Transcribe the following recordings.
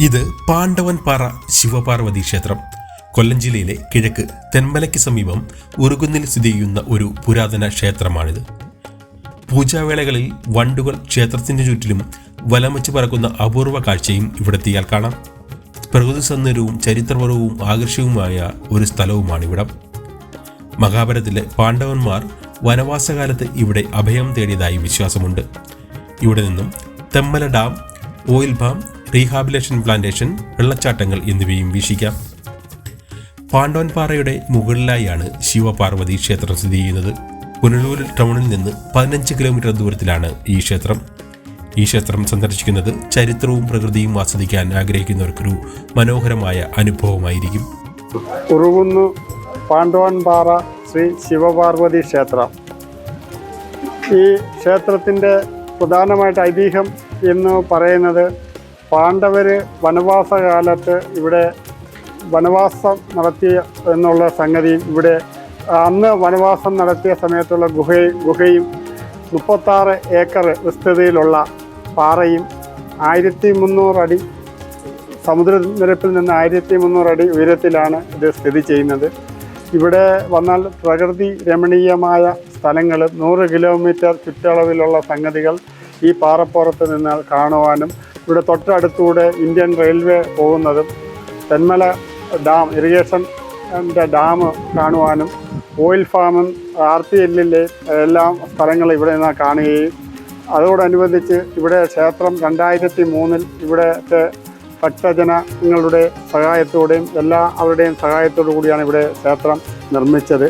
ഇത് പാണ്ഡവൻ പാറ ശിവപാർവതി ക്ഷേത്രം. കൊല്ലം ജില്ലയിലെ കിഴക്ക് തെന്മലയ്ക്ക് സമീപം ഉറുകുന്നിൽ സ്ഥിതി ചെയ്യുന്ന ഒരു പുരാതന ക്ഷേത്രമാണിത്. പൂജാവേളകളിൽ വണ്ടുകൾ ക്ഷേത്രത്തിന്റെ ചുറ്റിലും വലം വെച്ച് പറക്കുന്ന അപൂർവ കാഴ്ചയും ഇവിടെത്തിയാൽ കാണാം. പ്രകൃതി സൗന്ദര്യവും ചരിത്രപരവും ആകർഷകവുമായ ഒരു സ്ഥലവുമാണ് സ്ഥലവുമാണിവിടം. മഹാഭാരതത്തിലെ പാണ്ഡവന്മാർ വനവാസകാലത്ത് ഇവിടെ അഭയം തേടിയതായി വിശ്വാസമുണ്ട്. ഇവിടെ നിന്നും Thenmala dam oil farm rehabilitation plantation വെള്ളച്ചാട്ടങ്ങൾ എന്നിവയും വീക്ഷിക്കാം പാണ്ഡോൻപാറയുടെ മുകളിലായാണ് ശിവപാർവതി ക്ഷേത്രം സ്ഥിതി ചെയ്യുന്നത്. പുനലൂർ ടൗണിൽ നിന്ന് പതിനഞ്ച് കിലോമീറ്റർ ദൂരത്തിലാണ് ഈ ക്ഷേത്രം. ഈ ക്ഷേത്രം സന്ദർശിക്കുന്നത് ചരിത്രവും പ്രകൃതിയും ആസ്വദിക്കാൻ ആഗ്രഹിക്കുന്നവർക്കൊരു മനോഹരമായ അനുഭവമായിരിക്കും. ഉറുകുന്നു പാണ്ഡവൻപാറ ശ്രീ ശിവപാർവതി ക്ഷേത്രം. ഈ ക്ഷേത്രത്തിന്റെ പ്രധാനമായിട്ട് ഐതിഹ്യം എന്ന് പറയുന്നത് പാണ്ഡവർ വനവാസകാലത്ത് ഇവിടെ വനവാസം നടത്തിയ എന്നുള്ള സംഗതി ഇവിടെ അന്ന് വനവാസം നടത്തിയ സമയത്തുള്ള ഗുഹയും ഗുഹയും മുപ്പത്താറ് ഏക്കർ വിസ്തൃതിയിലുള്ള പാറയും ആയിരത്തി മുന്നൂറ് അടി സമുദ്രനിരപ്പിൽ നിന്ന് ആയിരത്തി മുന്നൂറ് അടി ഉയരത്തിലാണ് ഇത് സ്ഥിതി ചെയ്യുന്നത്. ഇവിടെ വന്നാൽ പ്രകൃതി രമണീയമായ സ്ഥലങ്ങൾ നൂറ് കിലോമീറ്റർ ചുറ്റളവിലുള്ള സംഗതികൾ ഈ പാറപ്പുറത്ത് നിന്നാൽ കാണുവാനും ഇവിടെ തൊട്ടടുത്തൂടെ ഇന്ത്യൻ റെയിൽവേ പോകുന്നതും തെന്മല ഡാം ഇറിഗേഷൻ ഡാം കാണുവാനും ഓയിൽ ഫാമും ആർ ടി എല്ലിലെ എല്ലാം സ്ഥലങ്ങൾ ഇവിടെ നിന്ന് കാണുകയും അതോടനുബന്ധിച്ച് ഇവിടെ ക്ഷേത്രം രണ്ടായിരത്തി മൂന്നിൽ ഇവിടുത്തെ ഭക്തജനങ്ങളുടെ സഹായത്തോടെയും എല്ലാ അവരുടെയും സഹായത്തോടു കൂടിയാണ് ഇവിടെ ക്ഷേത്രം നിർമ്മിച്ചത്.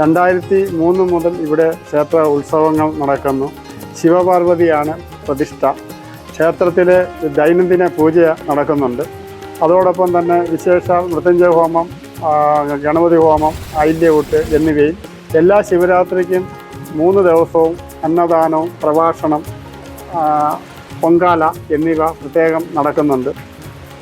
രണ്ടായിരത്തി മൂന്ന് മുതൽ ഇവിടെ ക്ഷേത്ര ഉത്സവങ്ങൾ നടക്കുന്നു. ശിവപാർവതിയാണ് പ്രതിഷ്ഠ. ക്ഷേത്രത്തിൽ ദൈനംദിന പൂജ നടക്കുന്നുണ്ട്. അതോടൊപ്പം തന്നെ വിശേഷ മൃത്യുഞ്ജയ ഹോമം ഗണപതി ഹോമം ഐല്യകൂട്ട് എന്നിവയും എല്ലാ ശിവരാത്രിക്കും മൂന്ന് ദിവസവും അന്നദാനവും പ്രഭാഷണം പൊങ്കാല എന്നിവ പ്രത്യേകം നടക്കുന്നുണ്ട്.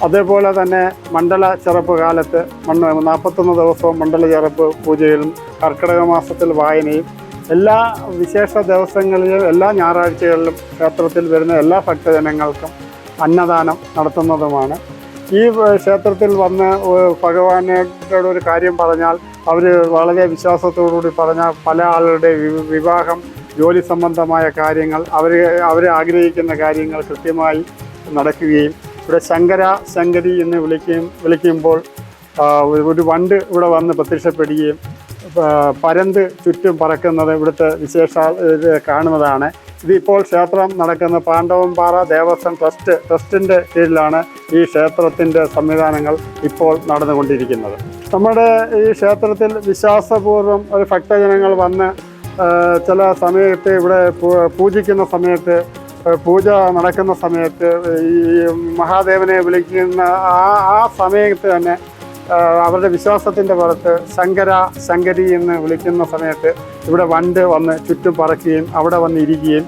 അതേപോലെ തന്നെ മണ്ഡല ചെറുപ്പ് കാലത്ത് മണ്ണ് നാൽപ്പത്തൊന്ന് ദിവസവും മണ്ഡല ചെറുപ്പ് പൂജയിലും കർക്കിടക മാസത്തിൽ വായനയും എല്ലാ വിശേഷ ദിവസങ്ങളിലും എല്ലാ ഞായറാഴ്ചകളിലും ക്ഷേത്രത്തിൽ വരുന്ന എല്ലാ ഭക്തജനങ്ങൾക്കും അന്നദാനം നടത്തുന്നതുമാണ്. ഈ ക്ഷേത്രത്തിൽ വന്ന് ഭഗവാനോട് ഒരു കാര്യം പറഞ്ഞാൽ അവർ വളരെ വിശ്വാസത്തോടുകൂടി പറഞ്ഞ പല ആളുകളുടെ വിവാഹം ജോലി സംബന്ധമായ കാര്യങ്ങൾ അവർ അവരെ ആഗ്രഹിക്കുന്ന കാര്യങ്ങൾ കൃത്യമായി നടക്കുകയും ഇവിടെ ശങ്കര ശങ്കരി എന്ന് വിളിക്കുകയും വിളിക്കുമ്പോൾ ഒരു- വണ്ട് ഇവിടെ വന്ന് പ്രത്യക്ഷപ്പെടുകയും പരന്ത് ചുറ്റും പറക്കുന്നത് ഇവിടുത്തെ വിശേഷ കാണുന്നതാണ്. ഇതിപ്പോൾ ക്ഷേത്രം നടക്കുന്ന പാണ്ഡവൻപാറ ദേവസ്വം ട്രസ്റ്റ് ട്രസ്റ്റിന്റെ കീഴിലാണ് ഈ ക്ഷേത്രത്തിന്റെ സംവിധാനങ്ങൾ ഇപ്പോൾ നടന്നുകൊണ്ടിരിക്കുന്നത്. നമ്മുടെ ഈ ക്ഷേത്രത്തിൽ വിശ്വാസപൂർവം ഒരു ഭക്തജനങ്ങൾ വന്ന് ചില സമയത്ത് ഇവിടെ പൂജിക്കുന്ന സമയത്ത് പൂജ നടക്കുന്ന സമയത്ത് ഈ മഹാദേവനെ വിളിക്കുന്ന ആ ആ സമയത്ത് തന്നെ അവരുടെ വിശ്വാസത്തിന്റെ പുറത്ത് ശങ്കര ശങ്കരി എന്ന് വിളിക്കുന്ന സമയത്ത് ഇവിടെ വണ്ട് വന്ന് ചുറ്റും പറക്കുകയും അവിടെ വന്ന് ഇരിക്കുകയും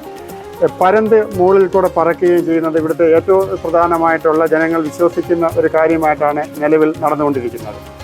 പരന്ത് മുകളിൽ കൂടെ പറക്കുകയും ചെയ്യുന്നത് ഇവിടുത്തെ ഏറ്റവും പ്രധാനമായിട്ടുള്ള ജനങ്ങൾ വിശ്വസിക്കുന്ന ഒരു കാര്യമായിട്ടാണ് നിലവിൽ നടന്നുകൊണ്ടിരിക്കുന്നത്.